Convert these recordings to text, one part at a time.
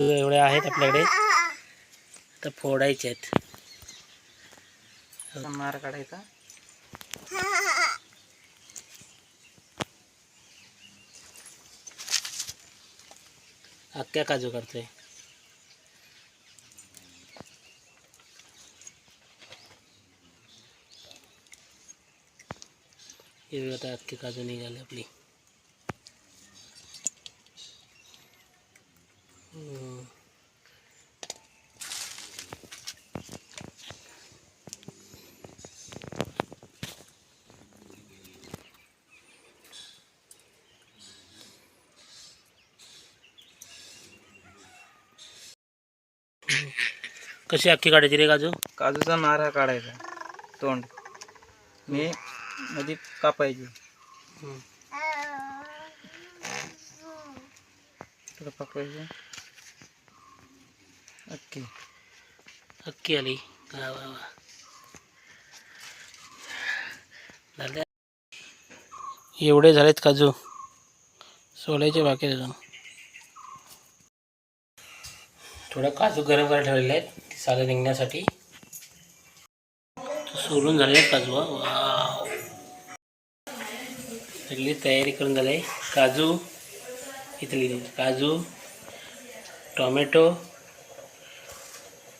एवढे आहेत आपल्याकडे. तर फोडायचे आहेत. मार काढायचा. अख्ख्या काजू करतोय. बघ आता अख्खे काजू निघाले आपली. कशी अख्खी काढायची रे काजू? काजूचा नारळ काढायचा तोंड. मी मध्ये कापायची. हम्म. थोडं पकवायचं? ओके अख्खी आली. वा वा वा. झाले. एवढे झालेत काजू. सोलायचे बाकी अजून. थोडं काजू गरम करायला ठेवलेले आहेत. सालं निघण्यासाठी. सोलून झाले काजू हा. सगळी तयारी करून झाली. काजू इथली काजू टोमॅटो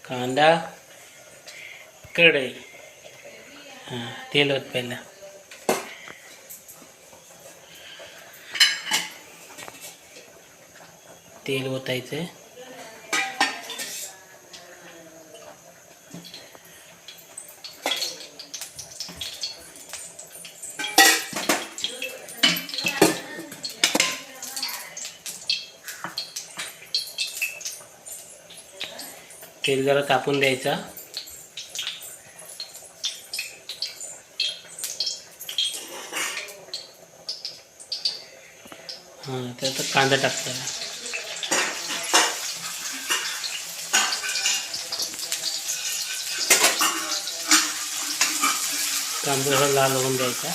कांदा कढई हां तेल होत पहिला. तेल ओतायचं. तेल जरा तापून द्यायचा. हां त्यात कांदा टाकता कांदा लाल होऊन द्यायचा.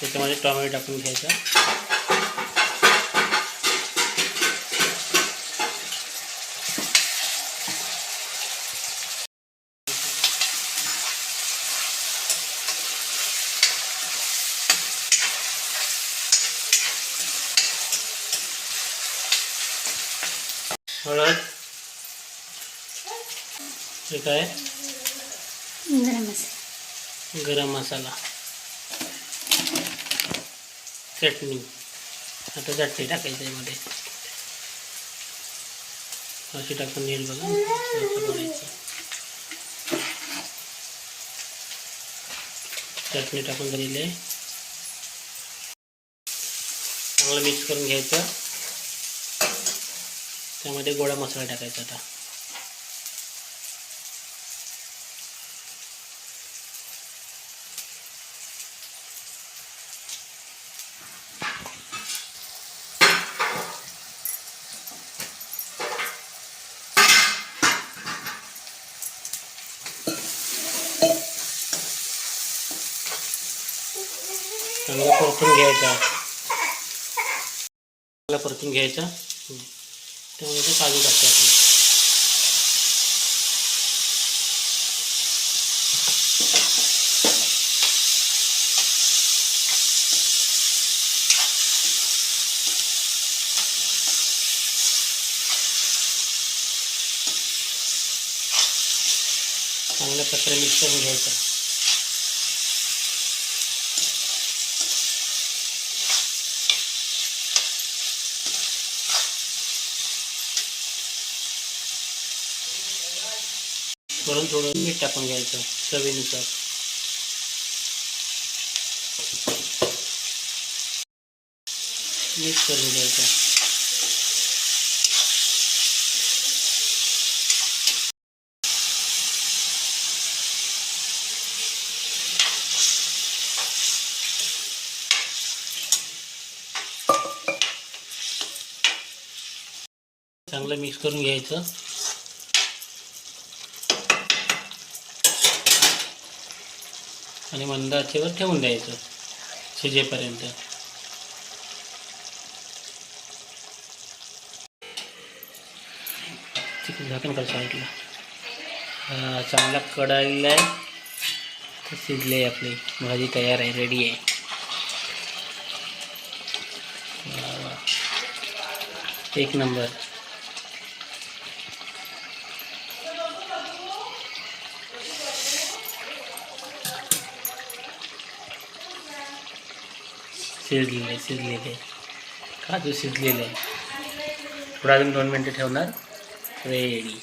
त्याच्यामध्ये टोमॅटो टाकून घ्यायचा. हळद. हे गरम मसाला. गरम मसाला. चटणी. आता चटणी टाकायची यामध्ये अशी टाकून येईल बघा. चटणी टाकून झालेली आहे. चांगलं मिक्स करून घ्यायचं. त्यामध्ये गोडा मसाला टाकायचा आता. चांगला परतून घ्यायचा. चांगला परतून घ्यायचा. त्यामध्ये काजू टाकतो आपण. चांगल्या प्रकारे मिक्स करून घ्यायचं. वरून थोडं मीठ टाकून घ्यायचं चवीनुसार. मिक्स करून घ्यायचं. चांगलं मिक्स करून घ्यायचं. आणि मंद आचेवर ठेवून द्यायचं शिजेपर्यंत. चिकन झाकण कर साईडला. चांगला कडायला आहे तर शिजले आहे आपली. भाजी तयार आहे रेडी आहे. एक नंबर. शिजलेले शिजलेले. काजू शिजलेले? थोडा अजून दोन मिनटं ठेवणार? रेडी